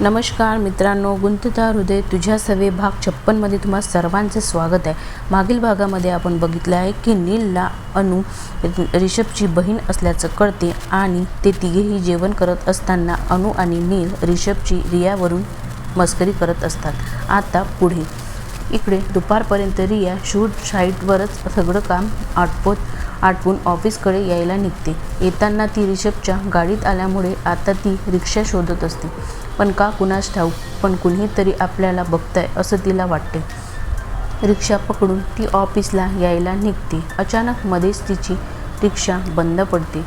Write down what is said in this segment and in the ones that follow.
नमस्कार मित्रांनो गुंतता हृदय तुझ्या सवे भाग छप्पनमध्ये तुम्हा सर्वांचे स्वागत आहे. मागील भागामध्ये आपण बघितलं आहे की नीलला अनु रिषभची बहीण असल्याचं कळते आणि ते तिघेही जेवण करत असताना अनु आणि नील रिषभची रियावरून मस्करी करत असतात. आता पुढे. इकडे दुपारपर्यंत रिया शूट साईटवरच सगळं काम आटपोत आटपून ऑफिसकडे यायला निघते. येताना ती रिषभच्या गाडीत आल्यामुळे आता ती रिक्षा शोधत असते. पण का कुणास ठाऊक पण कुणीतरी आपल्याला बघताय असं तिला वाटते. रिक्षा पकडून ती ऑफिसला यायला निघते. अचानक मध्येच तिची रिक्षा बंद पडते.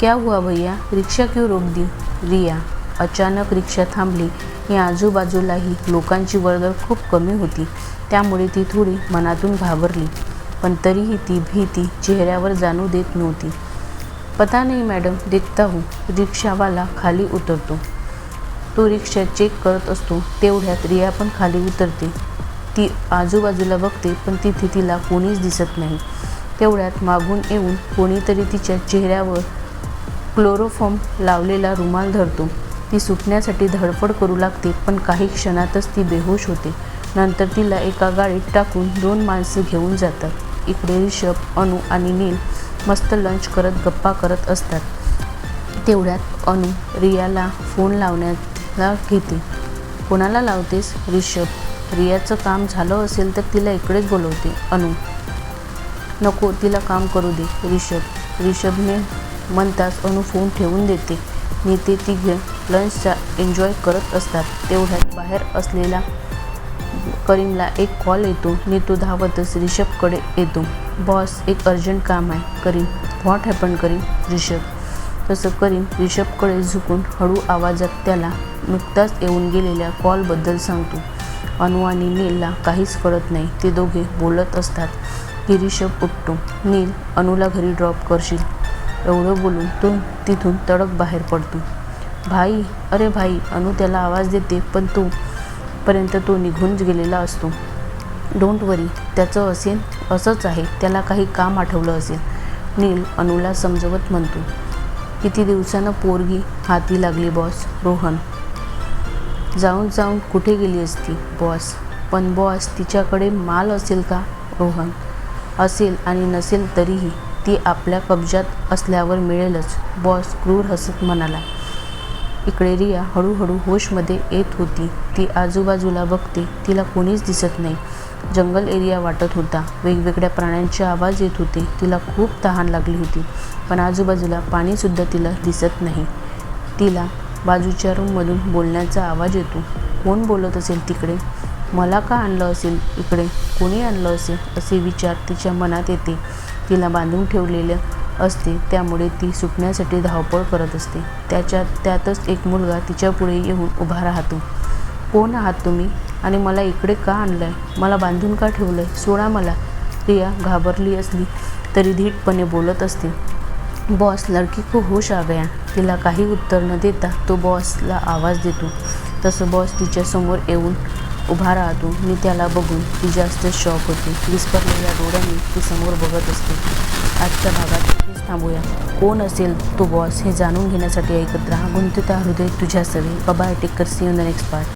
क्या हुआ भैया? रिक्षा क्यों रोक दी? रिया अचानक रिक्षा थांबली. आणि आजूबाजूलाही लोकांची वर्दळ खूप कमी होती. त्यामुळे ती थोडी मनातून घाबरली. पण तरीही ती भीती चेहऱ्यावर जाणू देत नव्हती. पता नाही मॅडम देखता हूँ. रिक्षावाला खाली उतरतो. तो रिक्षा चेक करत असतो. तेवढ्यात रिया पण खाली उतरते. ती आजूबाजूला बघते पण तिथे तिला कोणीच दिसत नाही. तेवढ्यात मागून येऊन कोणीतरी तिच्या चेहऱ्यावर क्लोरोफॉर्म लावलेला रुमाल धरतो. ती सुटण्यासाठी धडपड करू लागते पण काही क्षणातच ती बेहोश होते. नंतर तिला एका गाडीत टाकून दोन माणसे घेऊन जातात. इकडे रिषभ अनु आणि नील मस्त लंच करत गप्पा करत असतात. तेवढ्यात अनु रियाला फोन लावण्याला घेते. कोणाला लावतेस रिषभ रियाचं काम झालं असेल तर तिला इकडेच बोलवते. अनु नको तिला काम करू दे रिषभ रिषभने म्हणताच अनु फोन ठेवून देते. नेते ती घे लंचचा एन्जॉय करत असतात. तेवढ्यात बाहेर असलेला करीमला एक कॉल येतो. नीतू धावतच रिषभकडे येतो. बॉस एक अर्जंट काम आहे. Karim what happen Karim? Rishabh. तसं करीम रिषभकडे झुकून हळू आवाजात त्याला नुकताच येऊन गेलेल्या कॉलबद्दल सांगतो. अनु आणि नीलला काहीच कळत नाही. ते दोघे बोलत असतात. की रिषभ उठतो. नील अनुला घरी ड्रॉप करशील. एवढं बोलून तो तिथून तडक बाहेर पडतो. भाई अरे भाई अनु त्याला आवाज देते पण तो पर्यंत तो निघून गेलेला असतो. डोंट वरी त्याचं असेल असंच आहे त्याला काही काम आठवलं असेल. नील अनुला समजवत म्हणतो. किती दिवसानं पोरगी हाती लागली बॉस रोहन. जाऊन जाऊन कुठे गेली असती बॉस पण बॉस तिच्याकडे माल असेल का? रोहन. असेल आणि नसेल तरीही ती आपल्या कब्जात असल्यावर मिळेलच. बॉस क्रूर हसत म्हणाला. इकडे रिया हळूहळू होशमध्ये येत होती. ती आजूबाजूला बघते. तिला कोणीच दिसत नाही. जंगल एरिया वाटत होता. वेगवेगळ्या प्राण्यांचे आवाज येत होते. तिला खूप तहान लागली होती. पण आजूबाजूला पाणीसुद्धा तिला दिसत नाही. तिला बाजूच्या रूममधून बोलण्याचा आवाज येतो. कोण बोलत असेल तिकडे? मला का आणलं असेल इकडे? कोणी आणलं असेल? असे विचार तिच्या मनात येते. तिला बांधून ठेवलेल्या असते त्यामुळे ती सुटण्यासाठी धावपळ करत असते. त्याच्यात त्यातच एक मुलगा तिच्या पुढे येऊन उभा राहतो. कोण आहात तुम्ही? आणि मला इकडे का आणलं आहे मला बांधून का ठेवलं आहे सोडा मला. रिया घाबरली असली तरी धीटपणे बोलत असते. बॉस लडकी को होश आ गया तिला काही उत्तर न देता तो बॉसला आवाज देतो. तसं बॉस तिच्यासमोर येऊन उभा राहतो मी त्याला बघून ती जास्त शॉक होते. विस्परलेल्या डोळ्यांनी ती समोर बघत असते. आजच्या भागात इथेच थांबूया. कोण असेल तो बॉस हे जाणून घेण्यासाठी ऐकत राहा. गुंतता हृदय तुझ्या सवे bye take care see on the next part